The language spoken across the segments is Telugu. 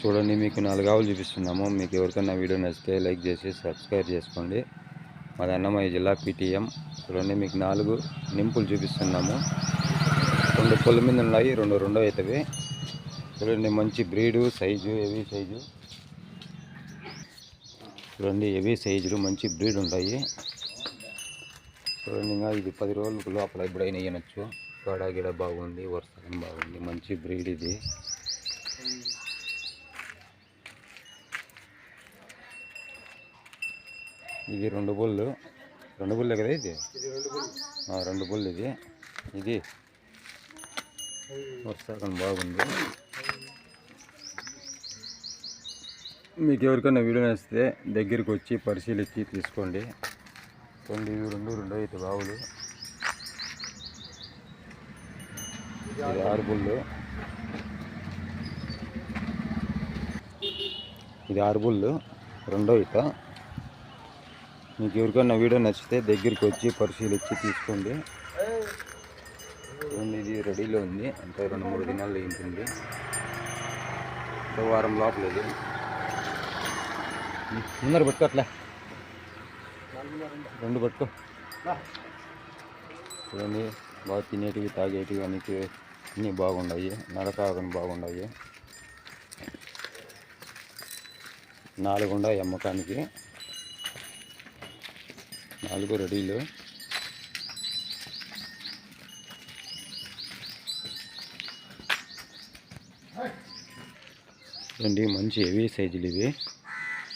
చూడండి మీకు నాలుగు ఆవులు చూపిస్తున్నాము. మీకు ఎవరికైనా వీడియో నచ్చితే లైక్ చేసి సబ్స్క్రైబ్ చేసుకోండి. మాది అన్నమయ్య జిల్లా పీటీఎం. చూడండి మీకు నాలుగు నింపులు చూపిస్తున్నాము. రెండు పొల మీద ఉన్నాయి రెండు రెండో అవుతుంది చూడండి మంచి బ్రీడు సైజు హెవీ సైజు. చూడండి హెవీ సైజులు మంచి బ్రీడ్ ఉంటాయి. చూడండి ఇంకా ఇది పది రోజులకు లోపల ఎప్పుడైనా ఇవ్వనొచ్చు గడ గిడ బాగుంది వర్షం బాగుంది మంచి బ్రీడ్ ఇది. ఇది రెండు బుల్లు. రెండు బుల్లే కదా ఇది? ఆ, రెండు బుల్లు ఇది. ఇది. వర్షాకం బాగుంది. మీకు ఎవరికైనా వీడియో నచ్చితే దగ్గరికి వచ్చి పరిశీలించి తీసుకోండి. ఇవి రెండు రెండు అయితే బావులు. ఇది ఆరు బుల్లు. ఇది ఆరు బుల్లు. రెండో ఇట. మీకు ఎవరికైనా వీడియో నచ్చితే దగ్గరికి వచ్చి పరిశీలించి తీసుకోండి. ఇది రెడీలో ఉంది. అంటే రెండు మూడు దినాలు ఏంటండి వారం లోపల ఇది. ముందర పట్టుకో అట్లా. రెండు పట్టుకో. చూడండి బాగా తినేటివి తాగేటివి అన్ని అన్నీ బాగున్నాయి. నడక ఆగని బాగున్నాయి. నాలుగు అమ్మకానికి. నాలుగు రెడీలు. చూడండి మంచి హెవీ సైజులు ఇవి.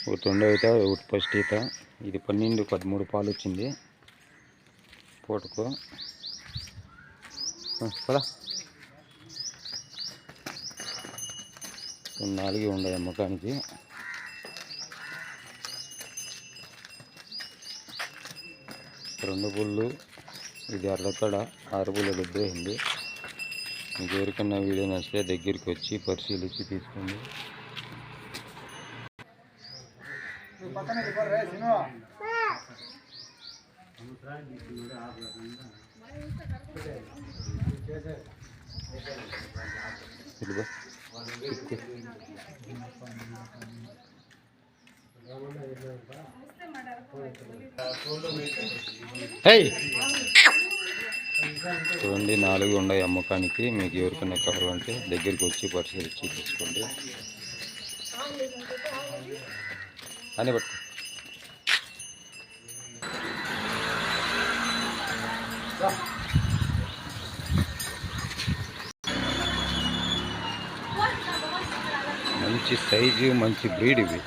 ఒకటి రెండో ఈత ఒకటి ఫస్ట్ ఈత ఇది పన్నెండు పదమూడు పాలు వచ్చింది. పూటకు. ఆ, నాలుగే ఉన్నాయి అమ్మకానికి రెండు పుళ్ళు ఇది అర్రకడ ఆరు పుల్ల దెబ్బేసింది మీకు ఎవరికన్నా వీడియో నచ్చితే దగ్గరికి వచ్చి పరిశీలించి తీసుకోండి ఇదిగో. చూడండి నాలుగు ఉన్నాయి అమ్మకానికి. మీకు ఎవరికైనా కావాలంటే దగ్గరికి వచ్చి పరిశీలించి తీసుకోండి అని పట్టు. మంచి సైజు మంచి బ్రీడ్ ఇవి.